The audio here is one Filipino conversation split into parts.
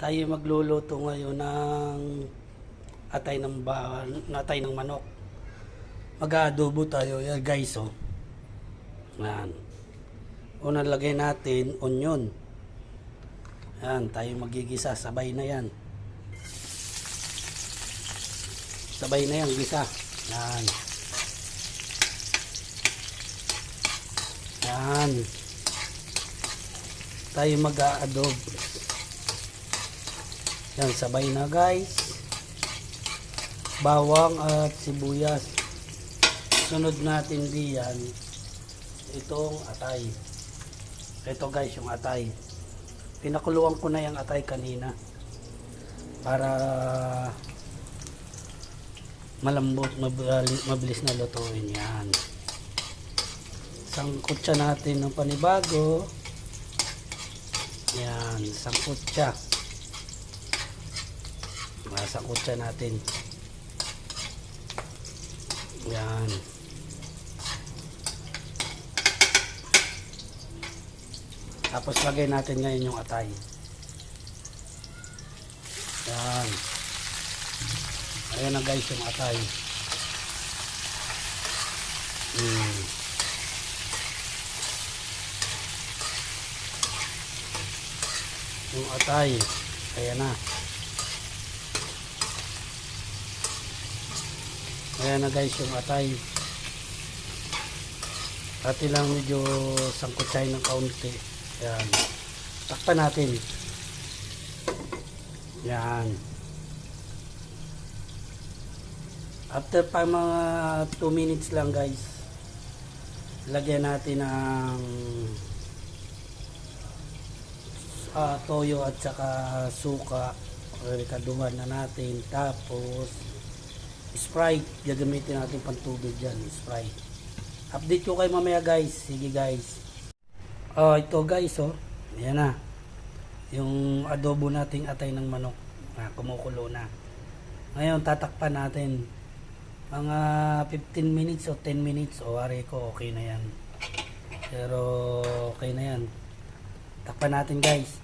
tayo magluluto ngayon ng atay ng ba atay ng manok. Mag-aadobo tayo, yan guys, oh. Yan. Una lagay natin onion. Yan, tayo magigisa, sabay na yan. Sabay na yan, gisa. Yan. Yan. Tayo mag-aadob. Yan, sabay na guys. Bawang at sibuyas. Sunod natin diyan itong atay. Ito guys, yung atay. Pinakuluan ko na yung atay kanina para malambot, mabilis na lutuin yan. Sangkot siya natin ng panibago. Yan, sangkot siya. Masangkot siya natin. Yan. Tapos lagay natin ngayon yung atay. Yan. Ayan na guys yung atay. Hmm. Yung atay. Ayan na. Ayan na guys yung atay. Pati lang medyo sangkot tayo ng kaunti. Ayan. Takpan natin. Yan. After pa mga 2 minutes lang guys, lagyan natin ng ah, toyo at saka suka. Rekaduhan na natin. Tapos, Sprite. Gagamitin natin pang tubig dyan. Sprite. Update ko kayo mamaya guys. Sige guys. Oh, ito guys oh. Ayan na. Yung adobo nating atay ng manok. Ah, kumukulo na. Ngayon, tatakpan natin. Mga 15 minutes o 10 minutes o ari ko, okay na yan. Pero, okay na yan. Takpan natin guys.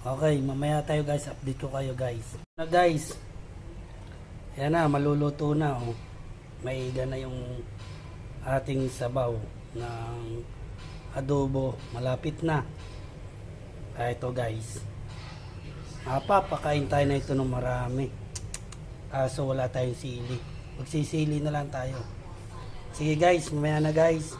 Okay, mamaya tayo guys. Update ko kayo guys. Na guys, yan na, maluluto na. Oh. May na yung ating sabaw ng adobo. Malapit na. Kaya ito guys. Mapapakain tayo na ito ng marami. Kaso wala tayong sili. Magsisili na lang tayo. Sige guys, mamaya na guys.